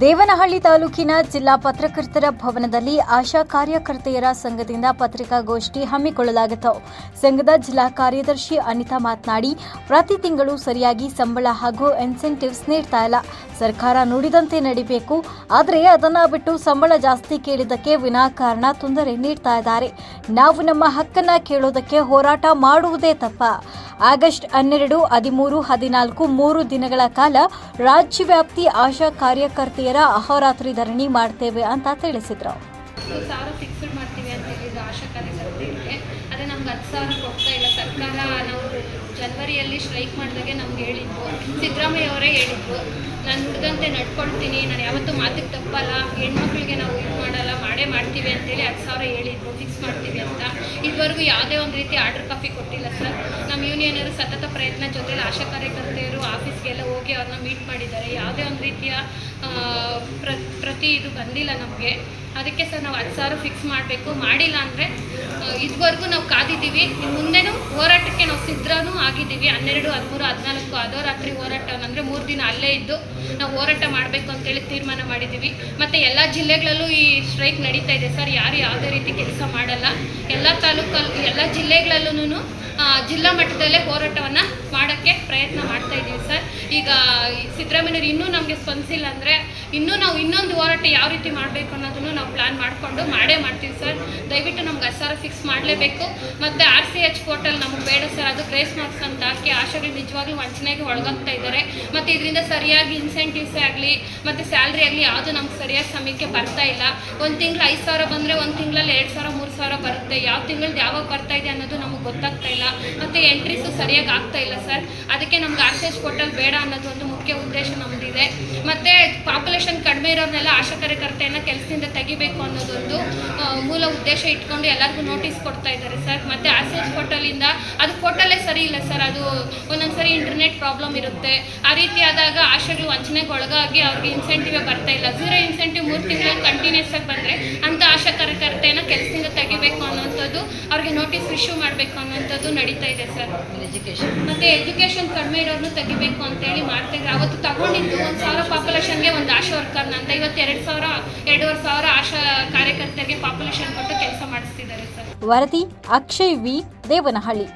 ದೇವನಹಳ್ಳಿ ತಾಲೂಕಿನ ಜಿಲ್ಲಾ ಪತ್ರಕರ್ತರ ಭವನದಲ್ಲಿ ಆಶಾ ಕಾರ್ಯಕರ್ತೆಯರ ಸಂಘದಿಂದ ಪತ್ರಿಕಾಗೋಷ್ಠಿ ಹಮ್ಮಿಕೊಳ್ಳಲಾಗಿತ್ತು. ಸಂಘದ ಜಿಲ್ಲಾ ಕಾರ್ಯದರ್ಶಿ ಅನಿತಾ ಮಾತನಾಡಿ, ಪ್ರತಿ ತಿಂಗಳು ಸರಿಯಾಗಿ ಸಂಬಳ ಹಾಗೂ ಇನ್ಸೆಂಟಿವ್ಸ್ ನೀಡ್ತಾ ಇಲ್ಲ. ಸರ್ಕಾರ ನುಡಿದಂತೆ ನಡಿಬೇಕು, ಆದರೆ ಅದನ್ನ ಬಿಟ್ಟು ಸಂಬಳ ಜಾಸ್ತಿ ಕೇಳಿದ್ದಕ್ಕೆ ವಿನಾಕಾರಣ ತೊಂದರೆ ನೀಡ್ತಾ ಇದ್ದಾರೆ. ನಾವು ನಮ್ಮ ಹಕ್ಕನ್ನ ಕೇಳೋದಕ್ಕೆ ಹೋರಾಟ ಮಾಡುವುದೇ ತಪ್ಪ. ಆಗಸ್ಟ್ ಹನ್ನೆರಡು, ಹದಿಮೂರು, ಹದಿನಾಲ್ಕು, ಮೂರು ದಿನಗಳ ಕಾಲ ರಾಜ್ಯವ್ಯಾಪ್ತಿ ಆಶಾ ಕಾರ್ಯಕರ್ತೆಯರ ಅಹೋರಾತ್ರಿ ಧರಣಿ ಮಾಡ್ತೇವೆ ಅಂತ ತಿಳಿಸಿದ್ರು. ಸಾವಿರ ಮಾಡ್ತೀವಿ ಅಂತ ಆಶಾ ನಮ್ಗೆ ಹತ್ತು ಇಲ್ಲ. ಸರ್ಕಾರ ನಾವು ಜನವರಿಯಲ್ಲಿ ಸ್ಟ್ರೈಕ್ ಮಾಡಿದಾಗೆ ನಮ್ಗೆ ಹೇಳಿದ್ರು ಸಿದ್ದರಾಮಯ್ಯ ಅವರೇ ಹೇಳಿದ್ರು ನಾನು ಹುಡುಗಂತೆ ನಡ್ಕೊಳ್ತೀನಿ, ನಾನು ಯಾವತ್ತೂ ಮಾತಿಗೆ ತಪ್ಪಲ್ಲ, ಹೆಣ್ಮಕ್ಳಿಗೆ ನಾವು ಇದು ಮಾಡಲ್ಲ, ಮಾಡೇ ಮಾಡ್ತೀವಿ ಅಂತೇಳಿ ಹತ್ತು ಸಾವಿರ ಹೇಳಿದ್ರು ಫಿಕ್ಸ್ ಮಾಡ್ತೀವಿ ಅಂತ. ಇದುವರೆಗೂ ಯಾವುದೇ ಒಂದು ರೀತಿ ಆರ್ಡರ್ ಕಾಪಿ ಕೊಟ್ಟಿಲ್ಲ ಸರ್. ನಮ್ಮ ಯೂನಿಯನರು ಸತತ ಪ್ರಯತ್ನ ಜೊತೆಲಿ ಆಶಾ ಕಾರ್ಯಕರ್ತೆಯರು ಆಫೀಸ್ಗೆಲ್ಲ ಹೋಗಿ ಅವ್ರನ್ನ ಮೀಟ್ ಮಾಡಿದ್ದಾರೆ. ಯಾವುದೇ ಒಂದು ರೀತಿಯ ಪ್ರತಿ ಇದು ಬಂದಿಲ್ಲ ನಮಗೆ. ಅದಕ್ಕೆ ಸರ್ ನಾವು ಹತ್ತು ಸಾವಿರ ಫಿಕ್ಸ್ ಮಾಡಬೇಕು. ಮಾಡಿಲ್ಲ ಅಂದರೆ ಇದುವರೆಗೂ ನಾವು ಕಾದಿದ್ದೀವಿ. ಇನ್ನು ಮುಂದೆನೂ ಹೋರಾಟಕ್ಕೆ ನಾವು ಸಿದ್ಧನೂ ಆಗಿದ್ದೀವಿ. ಹನ್ನೆರಡು, ಹದಿಮೂರು, ಹದಿನಾಲ್ಕು ಅದೋ ರಾತ್ರಿ ಹೋರಾಟ. ಅಂದರೆ ಮೂರು ದಿನ ಅಲ್ಲೇ ಇದ್ದು ನಾವು ಹೋರಾಟ ಮಾಡಬೇಕು ಅಂತೇಳಿ ತೀರ್ಮಾನ ಮಾಡಿದ್ದೀವಿ. ಮತ್ತು ಎಲ್ಲ ಜಿಲ್ಲೆಗಳಲ್ಲೂ ಈ ಸ್ಟ್ರೈಕ್ ನಡೀತಾ ಇದೆ ಸರ್. ಯಾರು ಯಾವುದೇ ರೀತಿ ಕೆಲಸ ಮಾಡಲ್ಲ. ಎಲ್ಲ ತಾಲೂಕಲ್ಲೂ ಎಲ್ಲ ಜಿಲ್ಲೆಗಳಲ್ಲೂ ಜಿಲ್ಲಾ ಮಟ್ಟದಲ್ಲೇ ಹೋರಾಟವನ್ನು ಈ ಸಿದ್ದರಾಮಯ್ಯರು ಇನ್ನೂ ನಮಗೆ ಸ್ಪಂದಿಸಿಲ್ಲ ಅಂದರೆ ಇನ್ನೂ ನಾವು ಇನ್ನೊಂದು ಹೋರಾಟ ಯಾವ ರೀತಿ ಮಾಡಬೇಕು ಅನ್ನೋದನ್ನು ನಾವು ಪ್ಲ್ಯಾನ್ ಮಾಡಿಕೊಂಡು ಮಾಡೇ ಮಾಡ್ತೀವಿ ಸರ್. ದಯವಿಟ್ಟು ಫಿಕ್ಸ್ ಮಾಡಲೇಬೇಕು. ಮತ್ತು ಆರ್ ಸಿ ಎಚ್ ಪೋರ್ಟಲ್ ನಮಗೆ ಬೇಡ ಸರ್ ಅದು ಗ್ರೇಸ್ ಮಾರ್ಕ್ಸ್ ಅಂತ ಹಾಕಿ ಆಶೆಗಳು ನಿಜವಾಗ್ಲೂ ವಂಚನೆಗೆ ಒಳಗಾಗ್ತಾ ಇದ್ದಾರೆ ಮತ್ತು ಇದರಿಂದ ಸರಿಯಾಗಿ ಇನ್ಸೆಂಟಿವ್ಸೇ ಆಗಲಿ, ಮತ್ತು ಸ್ಯಾಲ್ರಿ ಆಗಲಿ ಯಾವುದು ನಮ್ಗೆ ಸರಿಯಾಗಿ ಸಮಯಕ್ಕೆ ಬರ್ತಾ ಇಲ್ಲ. ಒಂದು ತಿಂಗಳು ಐದು ಸಾವಿರ ಬಂದರೆ ಒಂದು ತಿಂಗಳಲ್ಲಿ ಎರಡು ಸಾವಿರ, ಮೂರು ಸಾವಿರ ಬರುತ್ತೆ. ಯಾವ ತಿಂಗಳದ್ದು ಯಾವಾಗ ಬರ್ತಾ ಇದೆ ಅನ್ನೋದು ನಮಗೆ ಗೊತ್ತಾಗ್ತಾ ಇಲ್ಲ. ಮತ್ತು ಎಂಟ್ರೀಸು ಸರಿಯಾಗಿ ಆಗ್ತಾ ಇಲ್ಲ ಸರ್ ಅದಕ್ಕೆ ನಮ್ಗೆ ಆರ್ ಸಿ ಎಚ್ ಪೋರ್ಟಲ್ ಬೇಡ ಅನ್ನೋದು ಒಂದು ಮುಖ್ಯ ಉದ್ದೇಶ ನಮ್ಮದಿದೆ ಮತ್ತು ಪಾಪ್ಯುಲೇಷನ್ ಕಡಿಮೆ ಇರೋರ್ನೆಲ್ಲ ಆಶಾ ಕಾರ್ಯಕರ್ತೆಯನ್ನು ಕೆಲಸದಿಂದ ತೆಗಿಬೇಕು ಅನ್ನೋದೊಂದು ಮೂಲ ಉದ್ದೇಶ ಇಟ್ಕೊಂಡು ಎಲ್ಲರಿಗೂ ನೋಟಿಸ್ ಕೊಡ್ತಾ ಇದ್ದಾರೆ ಸರ್. ಮತ್ತು ಆಸೇಜ್ ಪೋರ್ಟಲಿಂದ ಅದು ಪೋರ್ಟಲೇ ಸರಿ ಇಲ್ಲ ಸರ್. ಅದು ಒಂದೊಂದು ಸರಿ ಇಂಟರ್ನೆಟ್ ಪ್ರಾಬ್ಲಮ್ ಇರುತ್ತೆ. ಆ ರೀತಿ ಆದಾಗ ಆಶೆಗಳು ವಂಚನೆಗೆ ಒಳಗಾಗಿ ಅವ್ರಿಗೆ ಇನ್ಸೆಂಟಿವ್ ಬರ್ತಾ ಇಲ್ಲ. ಝೀರೋ ಇನ್ಸೆಂಟಿವ್ ಮೂರು ತಿಂಗಳು ಕಂಟಿನ್ಯೂಸ್ ಆಗಿ ಬಂದರೆ ಅಂಥ ಆಶಾ ಕಾರ್ಯಕರ್ತೆಯನ್ನು ಕೆಲಸದಿಂದ ತೆಗಿಬೇಕು ಅನ್ನೋಂಥದ್ದು ಅವ್ರಿಗೆ ನೋಟಿಸ್ ಇಶ್ಯೂ ಮಾಡಬೇಕು ಅನ್ನೋಂಥದ್ದು ನಡೀತಾ ಇದೆ ಸರ್. ಎಜುಕೇಶನ್ ಮತ್ತೆ ಎಜುಕೇಶನ್ ಕಡಿಮೆ ಇರೋರ್ನು ತೆಗಿಬೇಕು ಅಂತೇಳಿ ಮಾಡ್ತಾ ಇದ್ದಾರೆ. ಅವತ್ತು ತಗೊಂಡಿದ್ದು ಒಂದು ಸಾವಿರ ಪಾಪ್ಯುಲೇಷನ್ಗೆ ಒಂದು ವರ್ಕರ್ನ ಅಂತ ಇವತ್ತು ಎರಡು ಸಾವಿರ, ಎರಡೂವರೆ ಸಾವಿರ ಆಶಾ ಕಾರ್ಯಕರ್ತರಿಗೆ ಪಾಪ್ಯುಲೇಷನ್ ಕೊಟ್ಟು ಕೆಲಸ ಮಾಡಿಸ್ತಿದ್ದಾರೆ ಸರ್. ವರದಿ ಅಕ್ಷಯ್ ವಿ. ದೇವನಹಳ್ಳಿ.